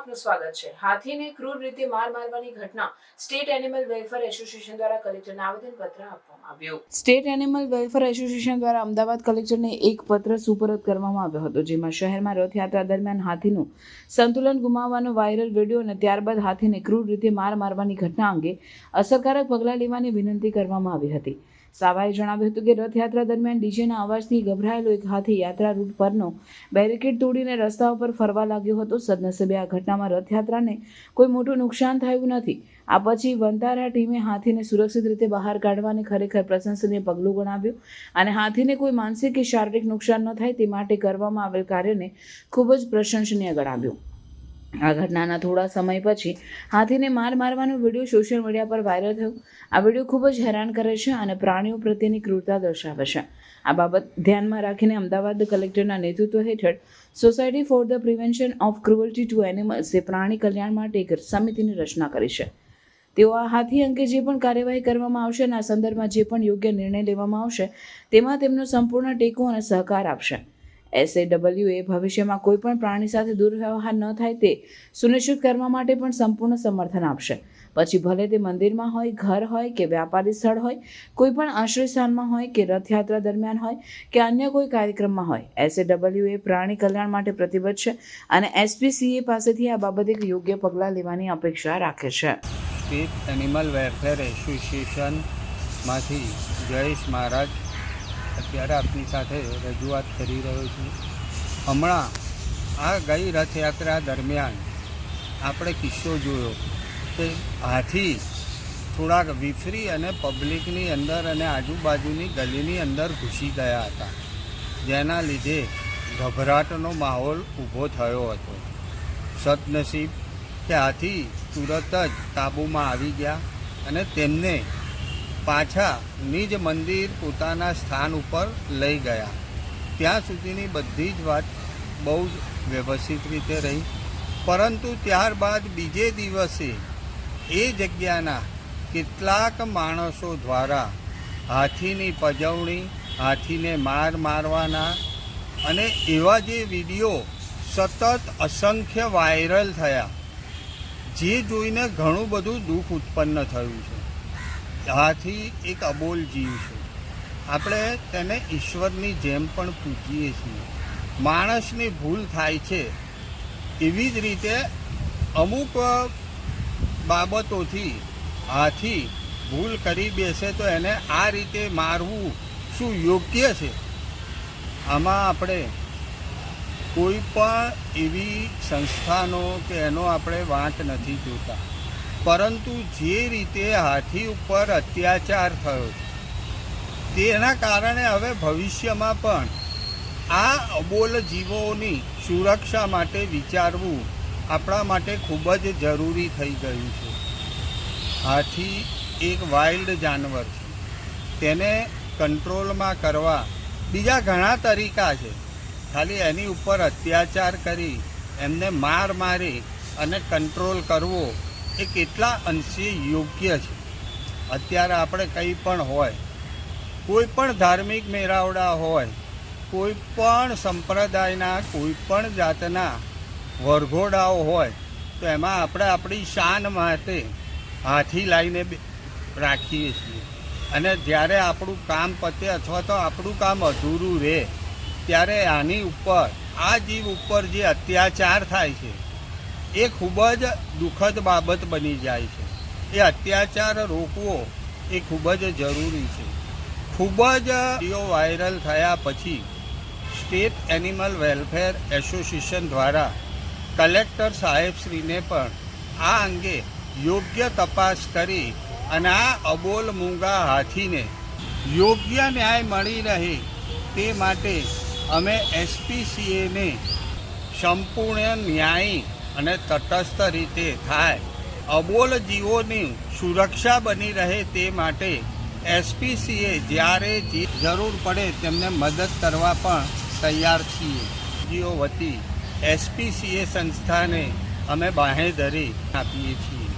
આપનું સ્વાગત છે. હાથીને ક્રૂર રીતે માર મારવાની ઘટના સ્ટેટ એનિમલ વેલફેર એસોસિએશન દ્વારા કલેક્ટરને આવેદનપત્ર આપવામાં આવ્યું. સ્ટેટ એનિમલ વેલફેર એસોસિએશન દ્વારા અમદાવાદ કલેક્ટરને એક પત્ર સુપરત કરવામાં આવ્યો હતો, જેમાં શહેરમાં રથયાત્રા દરમિયાન હાથીનું સંતુલન ગુમાવવાનો વાયરલ વીડિયો અને ત્યારબાદ હાથીને ક્રૂર રીતે માર મારવાની ઘટના અંગે અસરકારક પગલાં લેવાની વિનંતી કરવામાં આવી હતી. સાવાએ જણાવ્યું હતું કે રથયાત્રા દરમિયાન ડીજેના અવાજથી ગભરાયેલો એક હાથી યાત્રા રૂટ પરનો બેરિકેડ તોડીને રસ્તા ઉપર ફરવા લાગ્યો હતો. સદનસીબે આ ઘટનામાં રથયાત્રાને કોઈ મોટું નુકસાન થયું નથી. આ પછી વંતારા ટીમે હાથીને સુરક્ષિત રીતે બહાર કાઢવાને ખરેખર પ્રશંસનીય પગલું ગણાવ્યું અને હાથીને કોઈ માનસિક કે શારીરિક નુકસાન ન થાય તે માટે કરવામાં આવેલ કાર્યને ખૂબ જ પ્રશંસનીય ગણાવ્યું. આ ઘટનાના થોડા સમય પછી હાથીને માર મારવાનો વીડિયો સોશિયલ મીડિયા પર વાયરલ થયો. આ વીડિયો ખૂબ જ હેરાન કરે છે અને પ્રાણીઓ પ્રત્યેની ક્રૂરતા દર્શાવે છે. આ બાબત ધ્યાનમાં રાખીને અમદાવાદ કલેક્ટરના નેતૃત્વ હેઠળ society for the prevention of cruelty to એનિમલ્સે પ્રાણી કલ્યાણ માટે એક સમિતિની રચના કરી છે. તેઓ આ હાથી અંગે જે પણ કાર્યવાહી કરવામાં આવશે અને આ સંદર્ભમાં જે પણ યોગ્ય નિર્ણય લેવામાં આવશે, તેમાં તેમનો સંપૂર્ણ ટેકો અને સહકાર આપશે. એસએડબલ્યુએ ભવિષ્યમાં કોઈ પણ પ્રાણી સાથે દુર્વ્યવહાર ન થાય તે સુનિશ્ચિત કરવા માટે પણ સંપૂર્ણ સમર્થન આપશે. પછી ભલે તે મંદિરમાં હોય, ઘર હોય કે વ્યાપારી સ્થળ હોય, કોઈ પણ આશ્રયસ્થાનમાં હોય કે રથયાત્રા દરમિયાન હોય કે અન્ય કોઈ કાર્યક્રમમાં હોય એસએડબલ્યુએ પ્રાણી કલ્યાણ માટે પ્રતિબદ્ધ છે અને એસપીસીએ પાસેથી આ બાબતે યોગ્ય પગલાં લેવાની અપેક્ષા રાખે છે. એનિમલ વેલફેર એસોસિએશનમાંથી જયેશ મહારાજ અત્યારે આપની સાથે રજૂઆત કરી રહ્યો છું. હમણાં આ ગઈ રથયાત્રા દરમિયાન આપણે કિસ્સો જોયો કે હાથી થોડાક વિફરી અને પબ્લિકની અંદર અને આજુબાજુની ગલીની અંદર ઘૂસી ગયા હતા. જેના લીધે ગભરાટનો માહોલ ઊભો થયો હતો. સદનસીબ કે હાથી તુરત જ કાબૂમાં આવી ગયા અને તેમને પાછા નિજ મંદિર પોતાના સ્થાન ઉપર લઈ ગયા. ત્યાં સુધીની બધી જ વાત બહુ જ વ્યવસ્થિત રીતે રહી. પરંતુ ત્યારબાદ બીજે દિવસે એ જગ્યાના કેટલાક માણસો દ્વારા હાથીની પજવણી, હાથીને માર મારવાના અને એવા જે વીડિયો સતત અસંખ્ય વાયરલ થયા, જે જોઈને ઘણું બધું દુઃખ ઉત્પન્ન થયું છે. હાથી એક અબોલ જીવ છે. આપણે તેને ઈશ્વરની જેમ પણ પૂજીએ છીએ. માણસની ભૂલ થાય છે. એવી જ રીતે અમુક બાબતોથી હાથી ભૂલ કરી બેસે તો એને આ રીતે મારવું શું યોગ્ય છે? આમાં આપણે કોઈ પણ એવી સંસ્થાનો કે એનો આપણે વાંક નથી જોતા. પરંતુ જે રીતે હાથી ઉપર અત્યાચાર થયો છે, તેના કારણે હવે ભવિષ્યમાં પણ આ અબોલ જીવોની સુરક્ષા માટે વિચારવું આપણા માટે ખૂબ જ જરૂરી થઈ ગયું છે. હાથી એક વાઇલ્ડ જાનવર છે. તેને કંટ્રોલમાં કરવા બીજા ઘણા તરીકા છે. ખાલી એની ઉપર અત્યાચાર કરી એમને માર મારી અને કંટ્રોલ કરવો એ કેટલા અંશે યોગ્ય છે? અત્યારે આપણે કંઈ પણ હોય, કોઈ પણ ધાર્મિક મેળાવડા હોય, કોઈ પણ સંપ્રદાયના, કોઈ પણ જાતના વરઘોડાઓ હોય, તો એમાં આપણે આપણી શાન માટે હાથી લાવીને રાખીએ છીએ. અને જ્યારે આપણું કામ પતે અથવા તો આપણું કામ અધૂરું રહે, ત્યારે આની ઉપર, આ જીવ ઉપર જે અત્યાચાર થાય છે એ ખૂબ જ દુઃખદ બાબત બની જાય છે. એ અત્યાચાર રોકવો એ ખૂબ જ જરૂરી છે. ખૂબ જ વીડિયો વાયરલ થયા પછી સ્ટેટ એનિમલ વેલફેર એસોસિએશન દ્વારા કલેક્ટર સાહેબશ્રીને પણ આ અંગે યોગ્ય તપાસ કરી અને આ અબોલ મૂંગા હાથીને યોગ્ય ન્યાય મળી રહે તે માટે અમે એસપીસીએને સંપૂર્ણ ન્યાયી અને તટસ્થ રીતે થાય. અબોલ જીવોની સુરક્ષા બની રહે તે માટે એસપીસીએ જ્યારે જરૂર પડે તેમને મદદ કરવા પણ તૈયાર છીએ. જીઓ વતી એસપીસીએ સંસ્થાને અમે બાહેધરી આપીએ છીએ.